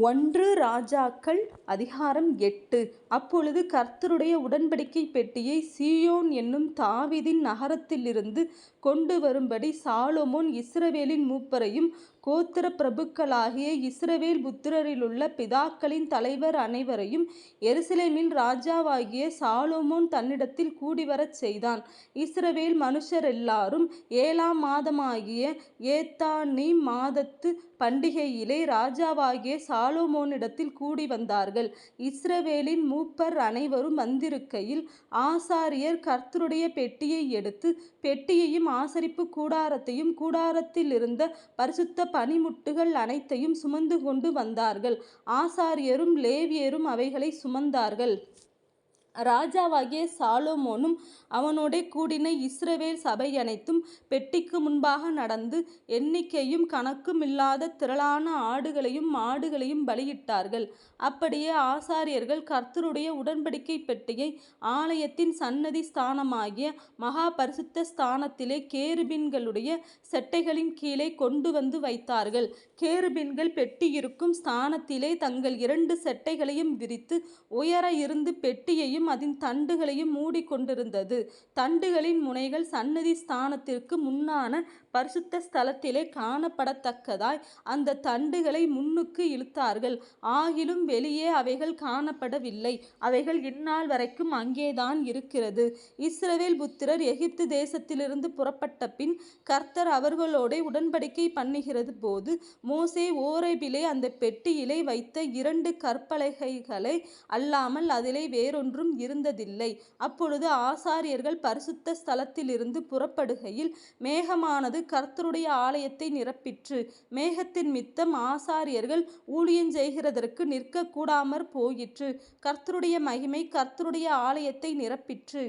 ஒன்று ராஜாக்கள் அதிகாரம் எட்டு. அப்பொழுது கர்த்தருடைய உடன்படிக்கை பெட்டியை சீயோன் என்னும் தாவீதின் நகரத்திலிருந்து கொண்டு வரும்படி சாலோமோன் இஸ்ரவேலின் மூப்பரையும் கோத்திர பிரபுக்களாகிய இஸ்ரவேல் புத்திரரிலுள்ள பிதாக்களின் தலைவர் அனைவரையும் எருசலேமில் ராஜாவாகிய சாலோமோன் தன்னிடத்தில் கூடிவரச் செய்தான். இஸ்ரவேல் மனுஷர் எல்லாரும் ஏழாம் மாதமாகிய ஏத்தானி மாதத்து பண்டிகையிலே ராஜாவாகிய கூடி வந்தார்கள் இஸ்ரவேலின் மூப்பர் அனைவரும் வந்திருக்கையில் ஆசாரியர் கர்த்தருடைய பெட்டியை எடுத்து பெட்டியையும் ஆசரிப்பு கூடாரத்தையும் கூடாரத்திலிருந்த பரிசுத்த பனிமுட்டுகள் அனைத்தையும் சுமந்து கொண்டு வந்தார்கள். ஆசாரியரும் லேவியரும் அவைகளை சுமந்தார்கள். ராஜாவாகிய சாலோமோனும் அவனோடே கூடின இஸ்ரவேல் சபையனைத்தும் பெட்டிக்கு முன்பாக நடந்து எண்ணிக்கையும் கணக்குமில்லாத திரளான ஆடுகளையும் மாடுகளையும் பலியிட்டார்கள். அப்படியே ஆசாரியர்கள் கர்த்தருடைய உடன்படிக்கை பெட்டியை ஆலயத்தின் சன்னதி ஸ்தானமாகிய மகா பரிசுத்த ஸ்தானத்திலே கேருபீன்களுடைய செட்டைகளின் கீழே கொண்டு வந்து வைத்தார்கள். கேருபீன்கள் பெட்டியிருக்கும் ஸ்தானத்திலே தங்கள் இரண்டு செட்டைகளையும் விரித்து உயர இருந்து பெட்டியையும் அதன் தண்டுகளையும் மூடிக்கொண்டிருந்தது. தண்டுகளின் முனைகள் சந்நிதி ஸ்தானத்திற்கு முன்னான பரிசுத்த ஸ்தலத்திலே காணப்படத்தக்கதாய் அந்த தண்டுகளை முன்னுக்கு இழுத்தார்கள். ஆகிலும் வெளியே அவைகள் காணப்படவில்லை. அவைகள் இந்நாள் வரைக்கும் அங்கேதான் இருக்கிறது. இஸ்ரவேல் புத்திரர் எகிப்து தேசத்திலிருந்து புறப்பட்டபின் கர்த்தர் அவர்களோட உடன்படிக்கை பண்ணுகிறது போது மோசே ஓரைபிலே அந்த பெட்டியிலே வைத்த இரண்டு கற்பலகைகளை அல்லாமல் அதிலே வேறொன்றும் இருந்ததில்லை. அப்பொழுது ஆசாரியர்கள் பரிசுத்த ஸ்தலத்திலிருந்து புறப்படுகையில் மேகமானது கர்த்தருடைய ஆலயத்தை நிரப்பிற்று. மேகத்தினிமித்தம் ஆசாரியர்கள் ஊழியஞ்செய்கிறதற்கு நிற்க கூடாமற் போயிற்று. கர்த்தருடைய மகிமை கர்த்தருடைய ஆலயத்தை நிரப்பிற்று.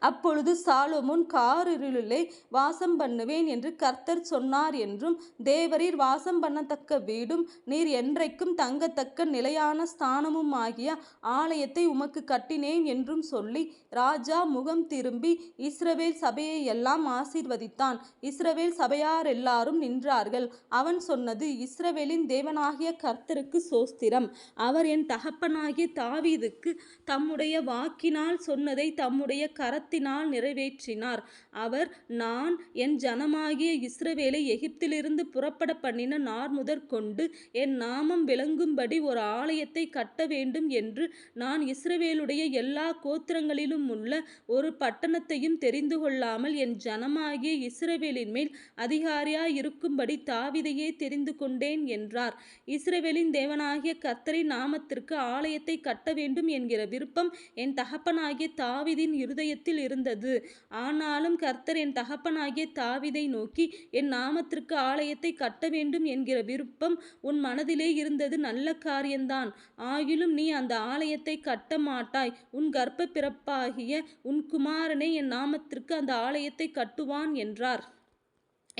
அப்பொழுது சாலொமோன் காரிருளிலே வாசம்பண்ணுவேன் என்று கர்த்தர் சொன்னார் என்றும் தேவரீர் வாசம்பண்ணத்தக்க வீடும் நீர் என்றைக்கும் தங்கத்தக்க நிலையான ஸ்தானமுமாகிய ஆலயத்தை உமக்கு கட்டினேன் என்றும் சொல்லி ராஜா முகம் திரும்பி இஸ்ரவேல் சபையை எல்லாம் ஆசீர்வதித்தான். இஸ்ரவேல் சபையார் எல்லாரும் நின்றார்கள். அவன் சொன்னது இஸ்ரவேலின் தேவனாகிய கர்த்தருக்கு சோஸ்திரம் அவர் என் தகப்பனாகிய தாவீதுக்கு தம்முடைய வாக்கினால் சொன்னதை தம்முடைய கரத்தினால் நிறைவேற்றினார். அவர் நான் என் ஜனமாகிய இஸ்ரவேலை எகிப்திலிருந்து புறப்பட பண்ணின நார் முதற்கொண்டு என் நாமம் விளங்கும்படி ஒரு ஆலயத்தை கட்ட வேண்டும் என்று நான் இஸ்ரவேலுடைய எல்லா கோத்திரங்களிலும் உள்ள ஒரு பட்டணத்தையும் தெரிந்து கொள்ளாமல் என் ஜனமாகிய இஸ்ரவேலின் மேல் அதிகாரியாய் இருக்கும்படி தாவிதையே தெரிந்து கொண்டேன் என்றார். இஸ்ரவேலின் தேவனாகிய கர்த்தரின் நாமத்திற்கு ஆலயத்தை கட்ட வேண்டும் என்கிற விருப்பம் என் தகப்பனாகிய தாவிதின் இருதயத்தில் இருந்தது. ஆனாலும் கர்த்தர் என் தகப்பனாகிய தாவிதை நோக்கி என் நாமத்திற்கு ஆலயத்தை கட்ட வேண்டும் என்கிற விருப்பம் உன் மனதிலே இருந்தது நல்ல காரியந்தான். ஆகிலும் நீ அந்த ஆலயத்தை கட்ட மாட்டாய் உன் கர்ப்பப்பிறப்பாகிய உன் குமாரனே என் நாமத்திற்கு அந்த ஆலயத்தை கட்டுவான் என்றார்.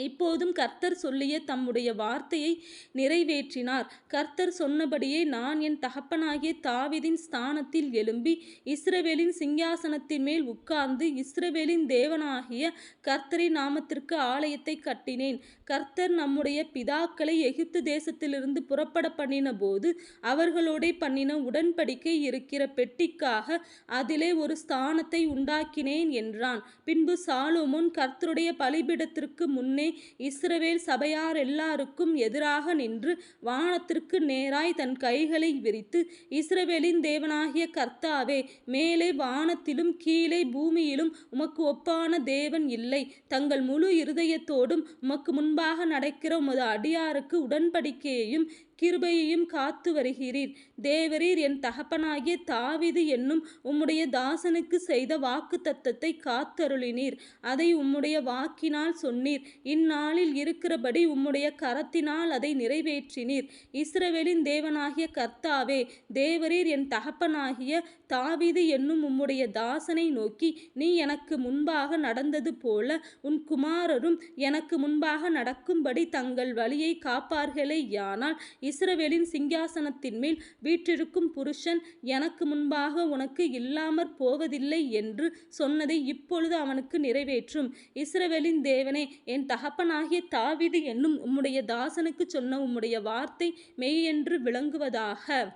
இப்போதும் கர்த்தர் சொல்லிய தம்முடைய வார்த்தையை நிறைவேற்றினார். கர்த்தர் சொன்னபடியே நான் என் தகப்பனாகிய தாவிதின் ஸ்தானத்தில் எழும்பி இஸ்ரவேலின் சிங்காசனத்தின்மேல் உட்கார்ந்து இஸ்ரவேலின் தேவனாகிய கர்த்தரின் நாமத்திற்கு ஆலயத்தைக் கட்டினேன். கர்த்தர் நம்முடைய பிதாக்களை எகிப்து தேசத்திலிருந்து புறப்படப் பண்ணின போது அவர்களோடே பண்ணின உடன்படிக்கை இருக்கிற பெட்டிக்காக அதிலே ஒரு ஸ்தானத்தை உண்டாக்கினேன் என்றான். பின்பு சாலொமோன் கர்த்தருடைய பலிபீடத்திற்கு முன்னே இஸ்ரவேல் சபையாரெல்லாருக்கும் எதிராக நின்று வானத்திற்கு நேராய் தன் கைகளை விரித்து இஸ்ரவேலின் தேவனாகிய கர்த்தாவே மேலே வானத்திலும் கீழே பூமியிலும் உமக்கு ஒப்பான தேவன் இல்லை. தங்கள் முழு இருதயத்தோடும் உமக்கு முன்பாக நடக்கிற உமது அடியாருக்கு உடன்படிக்கையையும் கிருபையையும் காத்து வருகிறீர். தேவரீர் என் தகப்பனாகிய தாவீது என்னும் உம்முடைய தாசனுக்கு செய்த வாக்குத்தத்தத்தைக் காத்தருளினீர். அதை உம்முடைய வாக்கினால் சொன்னீர். இந்நாளில் இருக்கிறபடி உம்முடைய கரத்தினால் அதை நிறைவேற்றினீர். இஸ்ரவேலின் தேவனாகிய கர்த்தாவே தேவரீர் என் தகப்பனாகிய தாவீது என்னும் உம்முடைய தாசனை நோக்கி நீ எனக்கு முன்பாக நடந்தது போல உன் குமாரரும் எனக்கு முன்பாக நடக்கும்படி தங்கள் வழியைக் காப்பார்களேயானால் இஸ்ரவேலின் சிங்காசனத்தின் மேல் வீற்றிருக்கும் புருஷன் எனக்கு முன்பாக உனக்கு இல்லாமற் போவதில்லை என்று சொன்னதை இப்பொழுது அவனுக்கு நிறைவேற்றும். இஸ்ரவேலின் தேவனே என் தகப்பனாகிய தாவிது என்னும் உம்முடைய தாசனுக்குச் சொன்ன உம்முடைய வார்த்தை மெய்யென்று விளங்குவதாக.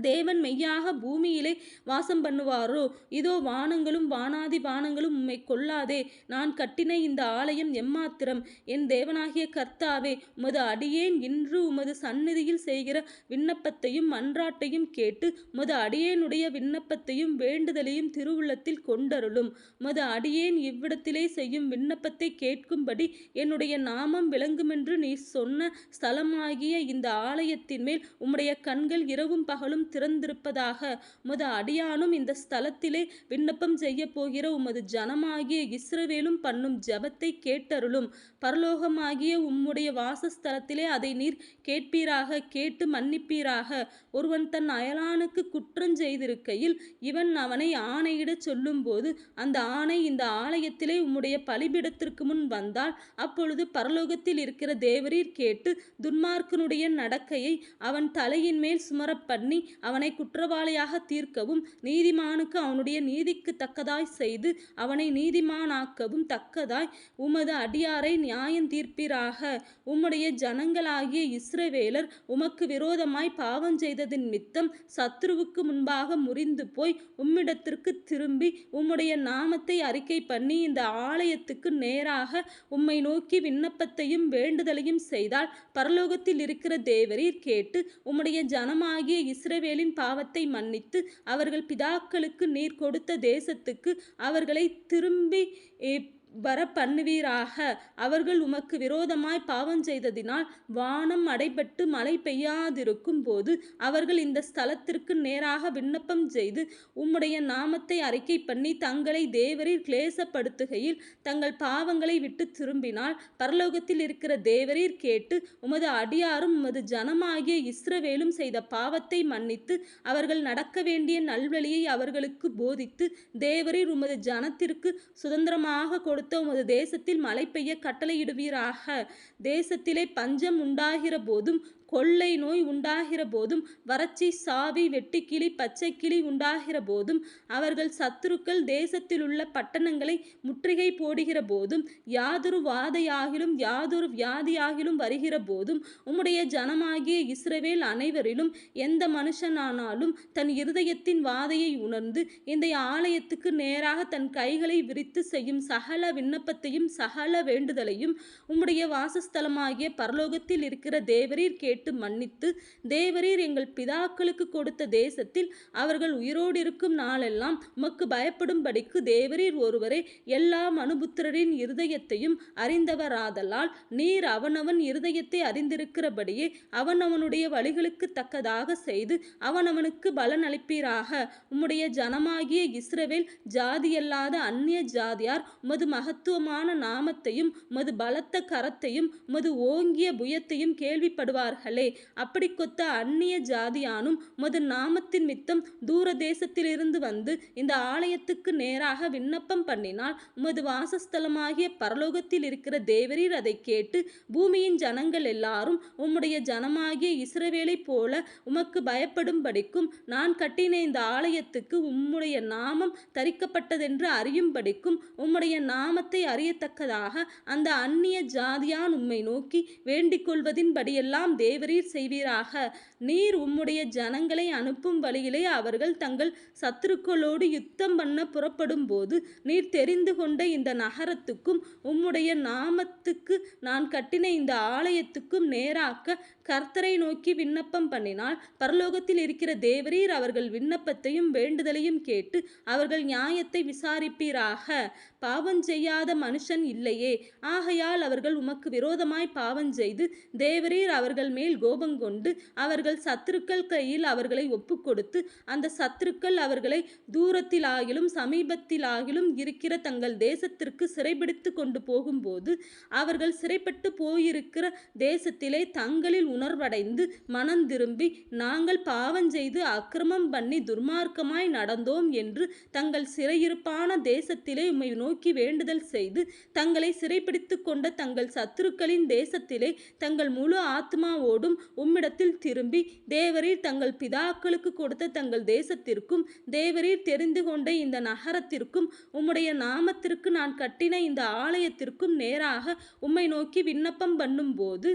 தேவன் மெய்யாக பூமியிலே வாசம் பண்ணுவாரோ? இதோ வானங்களும் வானாதி வானங்களும் உம்மை கொள்ளாதே. நான் கட்டின இந்த ஆலயம் எம்மாத்திரம்? என் தேவனாகிய கர்த்தாவே உமது அடியேன் இன்று உமது சந்நிதியில் செய்கிற விண்ணப்பத்தையும் மன்றாட்டையும் கேட்டு உமது அடியேனுடைய விண்ணப்பத்தையும் வேண்டுதலையும் திருவுள்ளத்தில் கொண்டருளும். உமது அடியேன் இவ்விடத்திலே செய்யும் விண்ணப்பத்தை கேட்கும்படி என்னுடைய நாமம் விளங்குமென்று நீ சொன்ன ஸ்தலமாகிய இந்த ஆலயத்தின் மேல் உம்முடைய கண்கள் இரவும் பகலும் திறந்திருப்பதாக உமது அடியானும் இந்த ஸ்தலத்திலே விண்ணப்பம் செய்ய போகிற உமது ஜனமாகிய இஸ்ரவேலும் பண்ணும் ஜெபத்தை கேட்டருளும். பரலோகமாகிய உம்முடைய வாசஸ்தலத்திலே அதை நீர் கேட்பீராக கேட்டு மன்னிப்பீராக. ஒருவன் தன் அயலானுக்கு குற்றம் செய்திருக்கையில் இவன் அவனை ஆணையிடச் சொல்லும்போது அந்த ஆணை இந்த ஆலயத்திலே உம்முடைய பலிபிடத்திற்கு முன் வந்தால் அப்பொழுது பரலோகத்தில் இருக்கிற தேவரீர் கேட்டு துன்மார்க்கனுடைய நடக்கையை அவன் தலையின் மேல் சுமரப் பண்ணி அவனை குற்றவாளியாக தீர்க்கவும் நீதிமானுக்கு அவனுடைய நீதிக்கு தக்கதாய் செய்து அவனை நீதிமானாக்கவும் தக்கதாய் உமது அடியாரை நியாயம் தீர்ப்பீராக. உம்முடைய ஜனங்களாகிய இஸ்ரவேலர் உமக்கு விரோதமாய் பாவம் செய்ததின் மித்தம் சத்ருவுக்கு முன்பாக முறிந்து போய் உம்மிடத்திற்கு திரும்பி உம்முடைய நாமத்தை அறிக்கை பண்ணி இந்த ஆலயத்துக்கு நேராக உம்மை நோக்கி விண்ணப்பத்தையும் வேண்டுதலையும் செய்தால் பரலோகத்தில் இருக்கிற தேவரீர் கேட்டு உம்முடைய ஜனமாகிய இஸ்ரே இஸ்ரவேலின் பாவத்தை மன்னித்து அவர்கள் பிதாக்களுக்கு நீர் கொடுத்த தேசத்துக்கு அவர்களை திரும்பி வர பண்ணுவீராக அவர்கள் உமக்கு விரோதமாய் பாவம் செய்ததினால் வானம் அடைபட்டு மழை பெய்யாதிருக்கும் போது அவர்கள் இந்த ஸ்தலத்திற்கு நேராக விண்ணப்பம் செய்து உம்முடைய நாமத்தை அறிக்கை பண்ணி தங்களை தேவரீர் கிளேசப்படுத்துகையில் தங்கள் பாவங்களை விட்டு திரும்பினால் பரலோகத்தில் இருக்கிற தேவரீர் கேட்டு உமது அடியாரும் உமது ஜனமாகிய இஸ்ரவேலும் செய்த பாவத்தை மன்னித்து அவர்கள் நடக்க வேண்டிய நல்வழியை அவர்களுக்கு போதித்து தேவரீர் உமது ஜனத்திற்கு சுதந்திரமாக கொடு கொடுத்த உமது தேசத்தில் மழை பெய்ய கட்டளையிடுவீராக. தேசத்திலே பஞ்சம் உண்டாகிற போதும் கொள்ளை நோய் உண்டாகிற போதும் வறட்சி சாவி வெட்டுக்கிளி பச்சைக்கிளி உண்டாகிற போதும் அவர்கள் சத்துருக்கள் தேசத்திலுள்ள பட்டணங்களை முற்றுகை போடுகிற போதும் யாதொரு வாதையாகிலும் யாதொரு வியாதியாகிலும் வருகிற போதும் உம்முடைய ஜனமாகிய இஸ்ரவேல் அனைவரிலும் எந்த மனுஷனானாலும் தன் இருதயத்தின் வாதையை உணர்ந்து இந்த ஆலயத்துக்கு நேராக தன் கைகளை விரித்து செய்யும் சகல விண்ணப்பத்தையும் சகல வேண்டுதலையும் உம்முடைய வாசஸ்தலமாகிய பரலோகத்தில் இருக்கிற தேவரீர் கேட்டு மன்னித்து தேவரீர் எங்கள் பிதாக்களுக்கு கொடுத்த தேசத்தில் அவர்கள் உயிரோடு இருக்கும் நாளெல்லாம் உமக்கு பயப்படும்படிக்கு தேவரீர் ஒருவரே எல்லா மனுபுத்திரரின் இருதயத்தையும் அறிந்தவராதலால் நீர் அவனவன் இருதயத்தை அறிந்திருக்கிறபடியே அவனவனுடைய வழிகளுக்கு தக்கதாக செய்து அவனவனுக்கு பலன் அளிப்பீராக உம்முடைய ஜனமாகிய இஸ்ரவேல் ஜாதியல்லாத அந்நிய ஜாதியார் உமது மகத்துவமான நாமத்தையும் உமது பலத்த கரத்தையும் உமது ஓங்கிய புயத்தையும் கேள்விப்படுவார்கள். அப்படி கொத்த அந்நிய ஜாதியானும் உமது நாமத்தின் மித்தம் தூர தேசத்திலிருந்து வந்து இந்த ஆலயத்துக்கு நேராக விண்ணப்பம் பண்ணினால் உமது வாசஸ்தலமாகிய பரலோகத்தில் இருக்கிற தேவரீர் அதை கேட்டு பூமியின் ஜனங்கள் எல்லாரும் உம்முடைய ஜனமாகிய இஸ்ரவேலை போல உமக்கு பயப்படும்படிக்கும் நான் கட்டின இந்த ஆலயத்துக்கு உம்முடைய நாமம் தரிக்கப்பட்டதென்று அறியும்படிக்கும் உம்முடைய நாமத்தை அறியத்தக்கதாக அந்த அந்நிய ஜாதியான் உம்மை நோக்கி வேண்டிக் கொள்வதின்படியெல்லாம் தேவரீர் செய்வீராக. நீர் உம்முடைய ஜனங்களை அனுப்பும் வழியிலே அவர்கள் தங்கள் சத்துருக்களோடு யுத்தம் பண்ண புறப்படும் போது நீர் தெரிந்து கொண்ட இந்த நகரத்துக்கும் உம்முடைய நாமத்துக்கு நான் கட்டின இந்த ஆலயத்துக்கும் நேராக்க கர்த்தரை நோக்கி விண்ணப்பம் பண்ணினால் பரலோகத்தில் இருக்கிற தேவரீர் அவர்கள் விண்ணப்பத்தையும் வேண்டுதலையும் கேட்டு அவர்கள் நியாயத்தை விசாரிப்பீராக. பாவம் செய்யாத மனுஷன் இல்லையே. ஆகையால் அவர்கள் உமக்கு விரோதமாய் பாவம் செய்து தேவரீர் அவர்கள் மேல் கோபம் கொண்டு அவர்கள் சத்துருக்கள் கையில் அவர்களை ஒப்புக்கொடுத்து அந்த சத்துருக்கள் அவர்களை தூரத்திலாகிலும் சமீபத்திலாகிலும் இருக்கிற தங்கள் தேசத்திற்கு சிறைபிடித்து கொண்டு போகும்போது அவர்கள் சிறைப்பட்டு போயிருக்கிற தேசத்திலே தங்களில் உணர்வடைந்து மனம் திரும்பி நாங்கள் பாவம் செய்து அக்கிரமம் பண்ணி துர்மார்க்கமாய் நடந்தோம் என்று தங்கள் சிறையிருப்பான தேசத்திலே உம்மை நோக்கி வேண்டுதல் செய்து தங்களை சிறைப்பிடித்து கொண்ட தங்கள் சத்துருக்களின் தேசத்திலே தங்கள் முழு ஆத்மாவோடும் உம்மிடத்தில் திரும்பி தேவரீர் தங்கள் பிதாக்களுக்கு கொடுத்த தங்கள் தேசத்திற்கும் தேவரீர் தெரிந்து கொண்ட இந்த நகரத்திற்கும் உம்முடைய நாமத்திற்கு நான் கட்டின இந்த ஆலயத்திற்கும் நேராக உம்மை நோக்கி விண்ணப்பம் பண்ணும்போது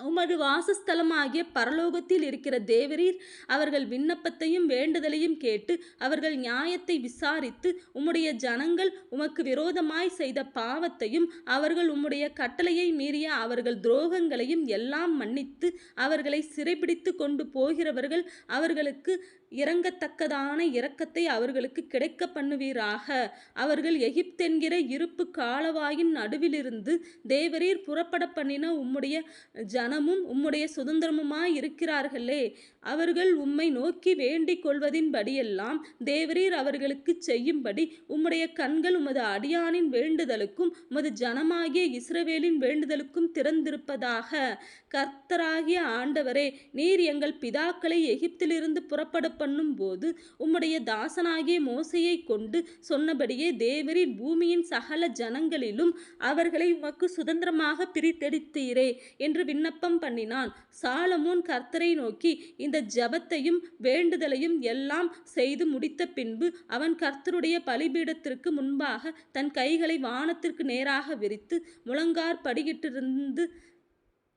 உமது வாசஸ்தலமாகிய பரலோகத்தில் இருக்கிற தேவரீர் அவர்கள் விண்ணப்பத்தையும் வேண்டுதலையும் கேட்டு அவர்கள் நியாயத்தை விசாரித்து உம்முடைய ஜனங்கள் உமக்கு விரோதமாய் செய்த பாவத்தையும் அவர்கள் உம்முடைய கட்டளையை மீறிய அவர்கள் துரோகங்களையும் எல்லாம் மன்னித்து அவர்களை சிறைபிடித்து கொண்டு போகிறவர்கள் அவர்களுக்கு இறங்கத்தக்கதான இரக்கத்தை அவர்களுக்கு கிடைக்க பண்ணுவீராக. அவர்கள் எகிப்தென்கிற இருப்பு காலவாயின் நடுவிலிருந்து தேவரீர் புறப்பட பண்ணின உம்முடைய ஜனமும் உம்முடைய சுதந்திரமுமாய் இருக்கிறார்களே. அவர்கள் உம்மை நோக்கி வேண்டிக் கொள்வதின்படியெல்லாம் தேவரீர் அவர்களுக்கு செய்யும்படி உம்முடைய கண்கள் உமது அடியானின் வேண்டுதலுக்கும் உமது ஜனமாகிய இஸ்ரவேலின் வேண்டுதலுக்கும் திறந்திருப்பதாக. கர்த்தராகிய ஆண்டவரே நீர் எங்கள் பிதாக்களை எகிப்திலிருந்து புறப்பட பண்ணும் போது உம்முடைய தாசனாகிய மோசையை கொண்டு சொன்னபடியே தேவரின் பூமியின் சகல ஜனங்களிலும் அவர்களை உமக்கு சுதந்திரமாக பிரித்தெடுத்தீரே என்று விண்ணப்பம் பண்ணினான். சாலமோன் கர்த்தரை நோக்கி இந்த ஜபத்தையும் வேண்டுதலையும் எல்லாம் செய்து முடித்த பின்பு அவன் கர்த்தருடைய பலிபீடத்திற்கு முன்பாக தன் கைகளை வானத்திற்கு நேராக விரித்து முழங்கார் படியிட்டிருந்து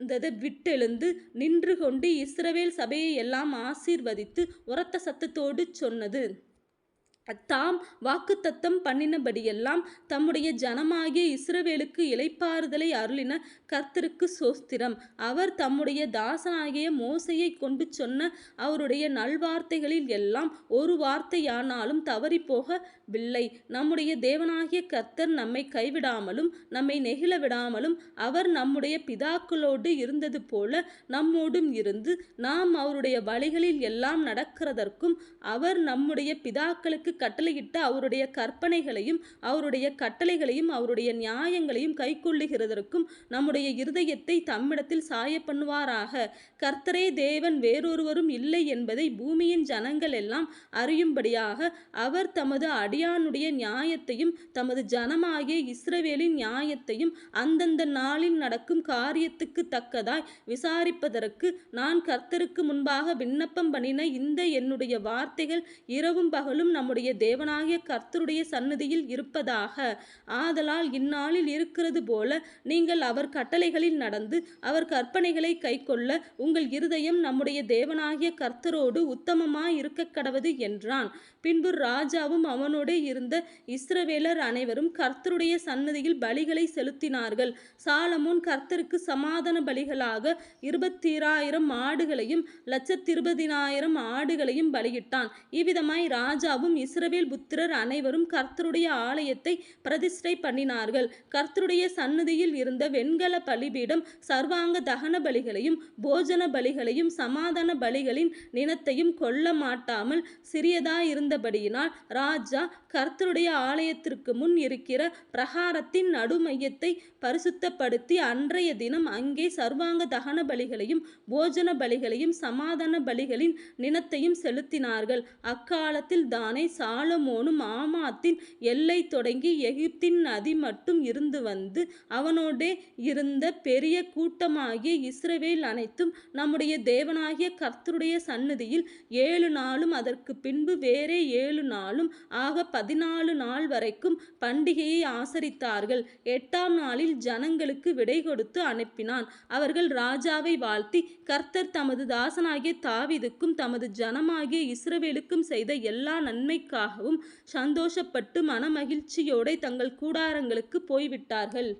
இருந்ததை விட்டெழுந்து நின்று கொண்டு இஸ்ரவேல் சபையை எல்லாம் ஆசீர்வதித்து உரத்த சத்தத்தோடு சொன்னது. தாம் வாக்குத்தத்தம் பண்ணினபடியெல்லாம் தம்முடைய ஜனமாகிய இஸ்ரவேலுக்கு இளைப்பாறுதலை அருளின கர்த்தருக்கு சோஸ்திரம். அவர் தம்முடைய தாசனாகிய மோசையை கொண்டு சொன்ன அவருடைய நல்வார்த்தைகளில் எல்லாம் ஒரு வார்த்தையானாலும் தவறிப்போகவில்லை. நம்முடைய தேவனாகிய கர்த்தர் நம்மை கைவிடாமலும் நம்மை நெகிழ விடாமலும் அவர் நம்முடைய பிதாக்களோடு இருந்தது போல நம்மோடும் இருந்து நாம் அவருடைய வழிகளில் எல்லாம் நடக்கிறதற்கும் அவர் நம்முடைய பிதாக்களுக்கு கட்டளையிட்ட அவருடைய கற்பனைகளையும் அவருடைய கட்டளைகளையும் அவருடைய நியாயங்களையும் கைக்கொள்ளுகிறதற்கும் நம்முடைய இருதயத்தை தம்மிடத்தில் சாய பண்ணுவாராக. கர்த்தரே தேவன் வேறொருவரும் இல்லை என்பதை பூமியின் ஜனங்கள் எல்லாம் அறியும்படியாக அவர் தமது அடியானுடைய நியாயத்தையும் தமது ஜனமாகிய இஸ்ரவேலின் நியாயத்தையும் அந்தந்த நாளில் நடக்கும் காரியத்துக்கு தக்கதாய் விசாரிப்பதற்கு நான் கர்த்தருக்கு முன்பாக விண்ணப்பம் பண்ணின இந்த என்னுடைய வார்த்தைகள் இரவும் பகலும் நம்முடைய தேவனாகிய கர்த்தருடைய சன்னதியில் இருப்பதாக. ஆதலால் இந்நாளில் இருக்கிறது போல நீங்கள் அவர் கட்டளைகளில் நடந்து அவர் கற்பனைகளை கைக்கொள்ள உங்கள் இருதயம் நம்முடைய தேவனாகிய கர்த்தரோடு உத்தமமாய் இருக்க கடவது என்றான். பின்பு ராஜாவும் அவனோடு இருந்த இஸ்ரவேலர் அனைவரும் கர்த்தருடைய சன்னதியில் பலிகளை செலுத்தினார்கள். சாலமோன் கர்த்தருக்கு சமாதான பலிகளாக இருபத்திராயிரம் ஆடுகளையும் லட்சத்திருபதினாயிரம் ஆடுகளையும் பலியிட்டான். இவ்விதமாய் ராஜாவும் இஸ்ரவேல் புத்திரர் அனைவரும் கர்த்தருடைய ஆலயத்தை பிரதிஷ்டை பண்ணினார்கள். கர்த்தருடைய சன்னதியில் இருந்த வெண்கல பலிபீடம் சர்வாங்க தகன பலிகளையும் போஜன பலிகளையும் சமாதான பலிகளின் நினத்தையும் கொல்ல மாட்டாமல் இருந்தபடியினால் ராஜா கர்த்தருடைய ஆலயத்திற்கு முன் இருக்கிற பிரகாரத்தின் நடுமையத்தை பரிசுத்தப்படுத்தி அன்றைய தினம் அங்கே சர்வாங்க தகன பலிகளையும் போஜன பலிகளையும் சமாதான பலிகளின் நினத்தையும் செலுத்தினார்கள். அக்காலத்தில் தானே சாலமோனும் ஆமாத்தின் எல்லை தொடங்கி எகிப்தின் நதி மட்டும் இருந்து வந்து அவனோடே இருந்த பெரிய கூட்டமாகிய இஸ்ரவேல் அனைத்தும் நம்முடைய தேவனாகிய கர்த்தருடைய சன்னதியில் ஏழு நாளும் அதற்கு பின்பு வேறே ஏழு நாளும் ஆக பதினாலு நாள் வரைக்கும் பண்டிகையை ஆசரித்தார்கள். எட்டாம் நாளில் ஜனங்களுக்கு விடை கொடுத்து அனுப்பினான். அவர்கள் ராஜாவை வாழ்த்தி கர்த்தர் தமது தாசனாகிய தாவிதுக்கும் தமது ஜனமாகிய இஸ்ரவேலுக்கும் செய்த எல்லா நன்மைக்காகவும் சந்தோஷப்பட்டு மனமகிழ்ச்சியோடு தங்கள் கூடாரங்களுக்கு போய்விட்டார்கள்.